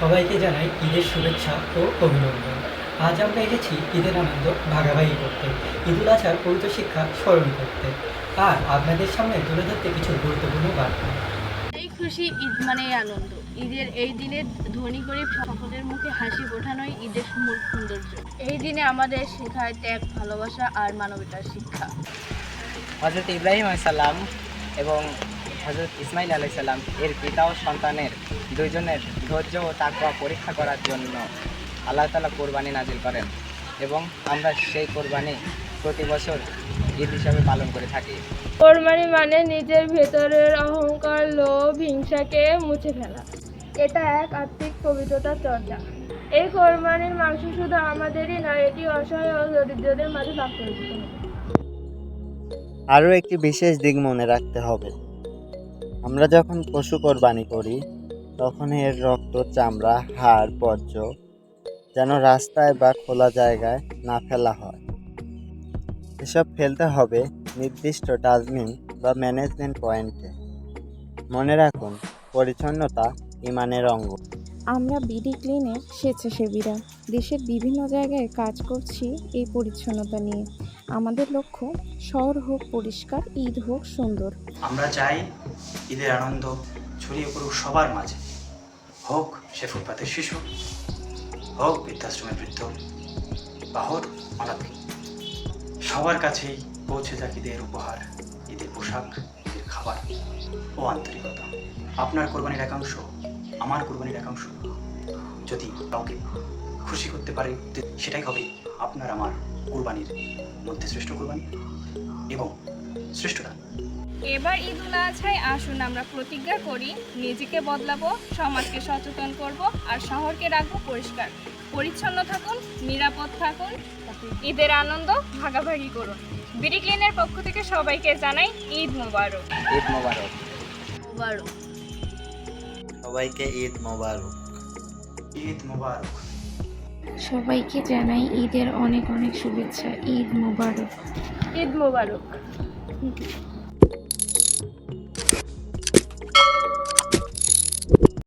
শুভেচ্ছা ও অভিনন্দন। আজ আমরা এসেছি ঈদের আনন্দ ভাগাভাগি করতে ঈদুল আজহার পবিত্র শিক্ষা স্মরণ করতে। আর আপনাদের সামনে তুলে ধরতে কিছু গুরুত্বপূর্ণ বার্তা। এই খুশি ঈদ মানে আনন্দ। ঈদের এই দিনে ধনী গরিব সকলের মুখে হাসি ওঠানোই ঈদের মূল সৌন্দর্য। এই দিনে আমাদের শেখায় ত্যাগ ভালোবাসা আর মানবতার শিক্ষা। হজরত ইব্রাহিম আলাইসাল্লাম এবং হজরত ইসমাইল আলাইসাল্লাম এর পিতা ও সন্তানের দুইজনের ধৈর্য ও তাকওয়া পরীক্ষা করার জন্য আল্লাহ তালা কোরবানি নাজিল করেন এবং আমরা সেই কোরবানি প্রতি বছর ঈদ হিসাবে পালন করে থাকি। কোরবানি মানে নিজের ভেতরের অহংকার লোভ হিংসাকে মুছে ফেলা। এটা এক আত্মিক পবিত্রতার চর্চা। এই কোরবানির মাংস শুধু আমাদেরই নয় এটি অসহায় ও দরিদ্রদের মাঝে ভাগ করে দিতে হবে। আরও একটি বিশেষ দিক মনে রাখতে হবে। আমরা যখন পশু কোরবানি করি তখন এর রক্ত, চামড়া, হাড়, বর্জ্য যেন রাস্তায় বা খোলা জায়গায় না ফেলা হয়। এসব ফেলতে হবে নির্দিষ্ট ডাস্টবিন বা ম্যানেজমেন্ট পয়েন্টে। মনে রাখুন, পরিচ্ছন্নতা ইমানের অঙ্গ। আমরা বিডি ক্লিনের স্বেচ্ছাসেবীরা দেশের বিভিন্ন জায়গায় কাজ করছি এই পরিচ্ছন্নতা নিয়ে। আমাদের লক্ষ্য শহর হোক পরিষ্কার, ঈদ হোক সুন্দর। আমরা চাই ঈদের আনন্দ ছড়িয়ে পড়ুক সবার মাঝে। হোক সে ফুটপাতের শিশু, হোক বৃদ্ধাশ্রমের বৃদ্ধ, বা হোক অনাথ সবার কাছেই পৌঁছে যাক ঈদের উপহার, ঈদের পোশাক, ঈদের খাবার ও আন্তরিকতা। আপনার কোরবানির একাংশ, আমার কোরবানির একাংশ। যদি কাউকে খুশি করতে পারে, সেটাই হবে আপনার আমার কোরবানির মধ্যে শ্রেষ্ঠ কোরবানি এবং শ্রেষ্ঠ দান এবার ঈদ উল আজহায় আসুন আমরা প্রতিজ্ঞা করি নিজেকে বদলাবো সমাজকে সচেতন করব আর শহরকে রাখব পরিষ্কার। পরিচ্ছন্ন থাকুন নিরাপদ থাকুন। ঈদের আনন্দ ভাগাভাগি করুন। বিডি ক্লিনের পক্ষ থেকে সবাইকে জানাই ঈদ মোবারক। ঈদ মোবারক। বারো সবাইকে ঈদ মোবারক। ঈদ মোবারক। সবাইকে জানাই ঈদের অনেক অনেক শুভেচ্ছা। ঈদ মুবারক। ঈদ মোবারক।